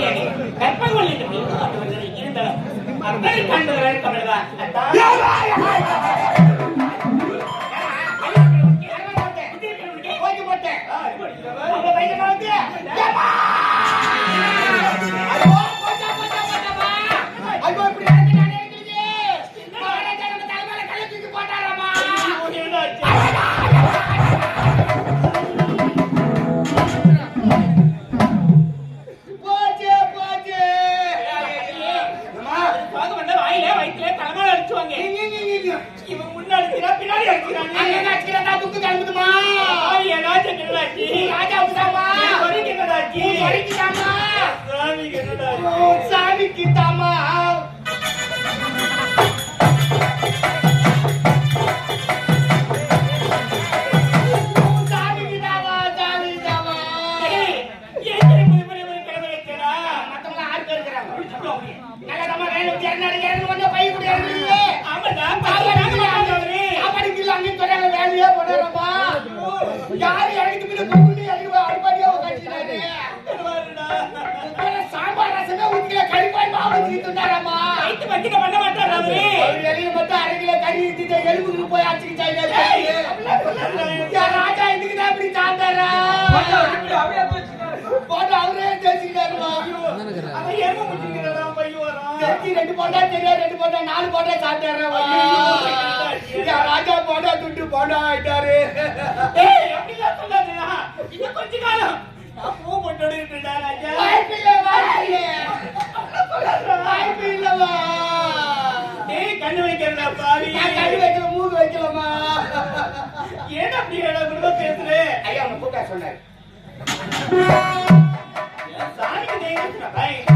ಕೇಳಿ ಗರ್ಭಗುಳ್ಳಿ ಇರುತ್ತಲ್ಲ ಅರ್ಧರಿ ಕಂಡುಗಳ ಕಮಲದ ಹೋಗಿ ಬಟ್ಟೆ ಹೋಗಿ ಬಟ್ಟೆ ரெண்டு போட்டா தெரியா ரெண்டு போட்டா நாலு போட்டா சாப்பிட்டாரு. ராஜா போட்டா துட்டு போட்டா ஆயிட்டாரு. இன்னும் பூ போட்டு வாய்ப்பு இல்ல வாய்ப்பு இல்லவா? கண்ணு வைக்கிறதா பாவி. கண்ணு வைக்கிற மூணு வைக்கலாமா ஏன் அப்படி பேசுறேன் ஐயா உங்க கூட்டா சொன்னாரு. đây.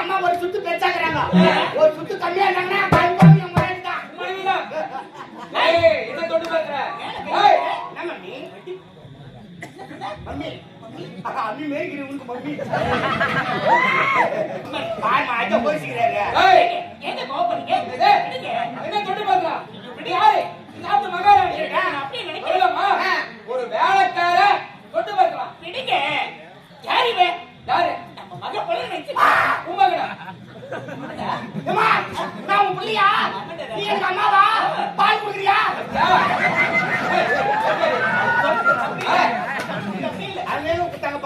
அம்மா ஒரு சுத்து பெருசாக்குறாங்க. ஒரு சுத்து கம்மியா இருந்தாங்கன்னா என்ன தொட்டு அம்மி மேய்க்கிறீ உனக்கு மம்மி. போயிச்சுக்கிறாரு. ஏய் ஏங்க கோபப்படுறீங்க? ஏய், என்ன தொட்டு இது யாரு இந்த நாட்டு மகாராணி ஏடா, நான் அப்படியே நினைக்கிறேன். சொல்லம்மா ஆ. ஒரு வேலைக்கார தொட்டு பேசுறான் விடுங்க. யார் இவன்? யாரு நம்ம மகன் போல நினைச்சு. உமகடா ஏம்மா, நான் உன் புள்ளையா? நீ எனக்கு அம்மாவா? பால் குடுக்குறியா? அது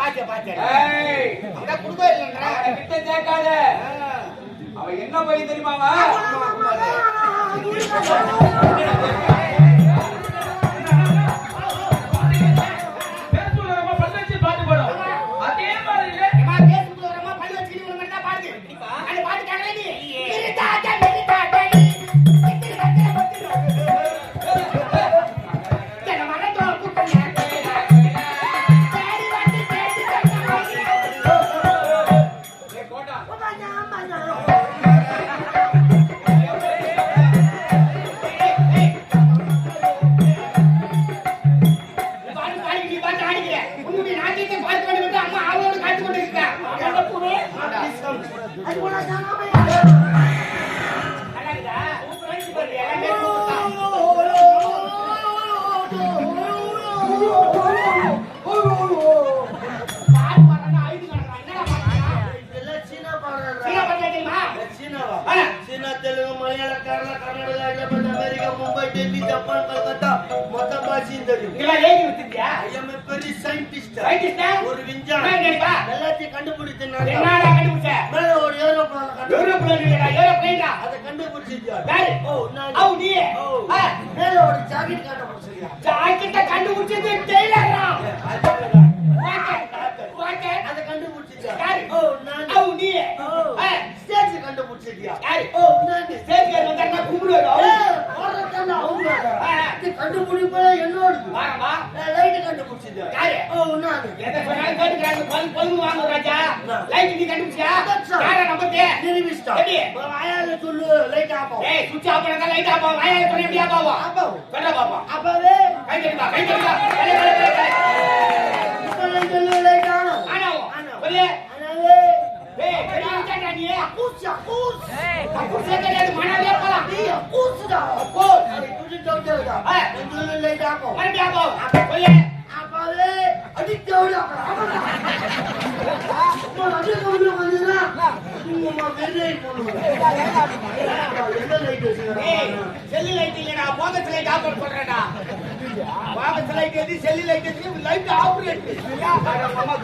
பார்த்தேன். ஏய். அதான் குடுக்கவே இல்லைன்றா. கிட்ட சேர்க்காத. அவன் என்ன பையன் தெரியுமாவா நாட்டியத்தை பார்த்து கொண்டு வந்து அம்மா ஆவலோடு காத்து கொண்டு டெல்லி, ஜப்பான், கல்கத்தா, மொத்த பாஷையும் தெரியும். இதெல்லாம் எழுதி வச்சிருக்கியா? I am a very scientist. Scientist-ஆ? ஒரு என்ன விஞ்ஞானி. கேட்பா? எல்லாத்தையும் கண்டுபிடித்தேன் நான். என்னடா கண்டுபிடிச்ச? மேல ஒரு ஏரோப்ளேன் யூரோப்ல இல்லடா, ஏரோப்ளேன்டா. அதை கண்டுபிடிச்சிட்டு யாரு? ஓ, நான் அவ் நீ? ஓ. மேல ஒரு ஜாக்கெட் கண்டுபிடிச்சிருக்கா ஜாக்கெட்டை கண்டுபிடிச்சது டெய்லரா? வாக்கெட், வாக்கெட். அதை கண்டுபிடிச்சிட்டியா யாரு? ஓ நான் அவ் நீ? ஓ ஆ. ஸ்டேஜ் கண்டுபிடிச்சிட்டியா யாரு? ஓ நான் ஸ்டேஜ்ல வந்தாருன்னா கும்பிடுவாரு. ஏய், போறதுதானே அவங்களோட. ஆ. இது கண்டுபிடிப்பே. நான் light கண்டுபிடிச்சிட்டியா? யாரு? நானு. எதை சொன்னாலும் கேட்டுக்கிறாங்க. பொல்- பொழுது வாங்க ராஜா. லைட் நீ all. யாரை நம்புறது? நிரூபிச்சிட்டா. எப்படி? உன் வாயால சொல்லு, light off ஆகும். ஏய், சுவிட்ச் ஆஃப் பண்ணாதான் லைட் ஆஃப் ஆகும். வாயால சொன்னா எப்படி ஆஃப் ஆகும்? Off ஆகும். சொல்றா பாப்போம். அப்பவே, கை தட்டுப்பா, கை தட்டுப்பா. கை, கை, கை, கை. இப்ப நான் சொல்லு, light on ஆகும். ஆன் ஆகும். ஆன் ஆகும். சொல்லு. ஆனாவே, ஏய், பெரிய விட்டாடா நீ. அக்கூஸ், அக்கூஸ். அக்கூசே தெரியாது, மணாலியே போலாம். நீ. அக்கூஸ் துடி தவிர்த்ததுடா. ஆ. நான் செல்லு லைட் இல்லடா, போகஸ் லைட் ஆஃப் பண்ண போகஸ் லைட் எது, செல்லு லைட் எது, லைட் ஆப்ரேட். அம்மா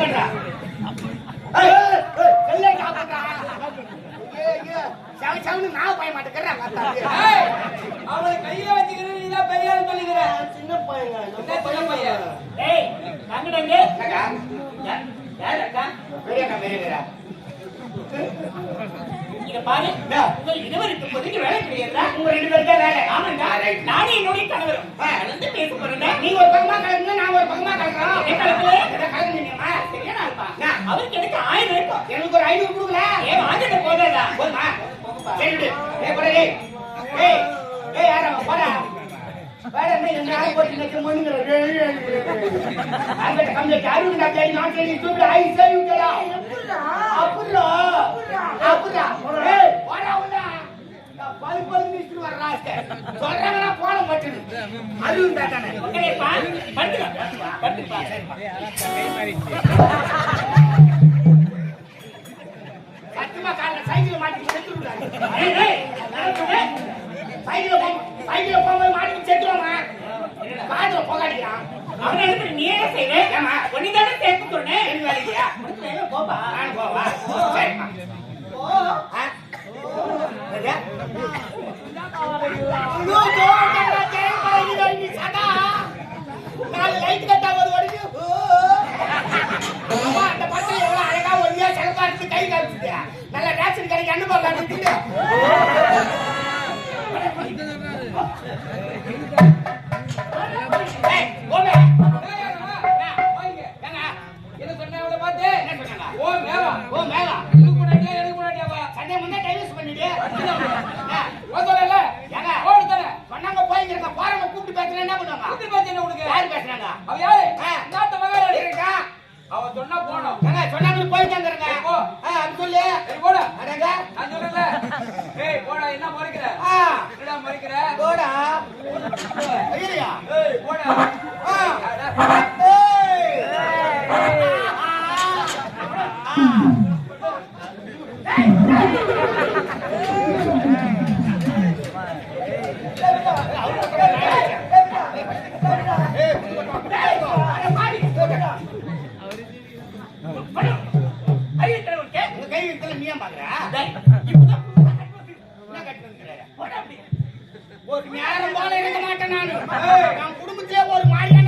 பண்றா. ஏய், ஏய், செல்லு லைட் ஆஃப் பண்றா. ஏய், சவன்னு நான் பாய மாட்டேங்கிறாங்க ஏய் அவனை கையில வச்சுக்கிறது நான் சின்ன என்ன சின்ன பையன்? ஏய் தங்கடங்க யார் அக்கா பெரிய அக்கா பெரிய அக்கா இங்க பாரு. உங்க இருவருக்கு இப்போதைக்கு வேலை கிடையாதுடா உங்க ரெண்டு பேருக்கு தான் வேலை. ஆமாண்டா. நானும் என்னுடைய கணவரும். கலந்து பேச போறேன்டா. நீ ஒரு பக்கமா கலந்து நான் ஒரு பக்கமா கலக்குறோம் என்ன கலந்து என்ன கலந்து நீங்கம்மா சரியா நாள்பா அவருக்கு எனக்கு ஆயிரம் இருக்கும். எனக்கு ஒரு ஐநூறு கொடுக்கல ஏன் வாங்கிட்டு போதாதா போதுமா? சரி விடு. ஏய். போடா. டேய் டைவர்ஸ் பண்ணிடு. ஒருத்தரல ஏங்க ஒருத்தர சொன்னாங்க போய்ங்க பாருங்க கூப்பிட்டு பேசுறேன் என்ன பண்ணுவாங்க? கூப்பிட்டு பேசுறேன் உனக்கு? யார் பேசுறாங்க? அவ யாரு? நாட்டு மகாராணி இருக்கா? அவ சொன்னா போனோம். ஏங்க சொன்னாங்க போயிட்டாங்கறங்க போ. அது சொல்லு. சரி அடங்க. நான் ஏய் போடா என்ன மறைக்கிற? ஆ. என்னடா மறைக்கிற? போடா. போடா. ஆ. ஒரு நேரம் போல இருக்க மாட்டேன் நான். நான் குடும்பத்திலே ஒரு மாதிரியான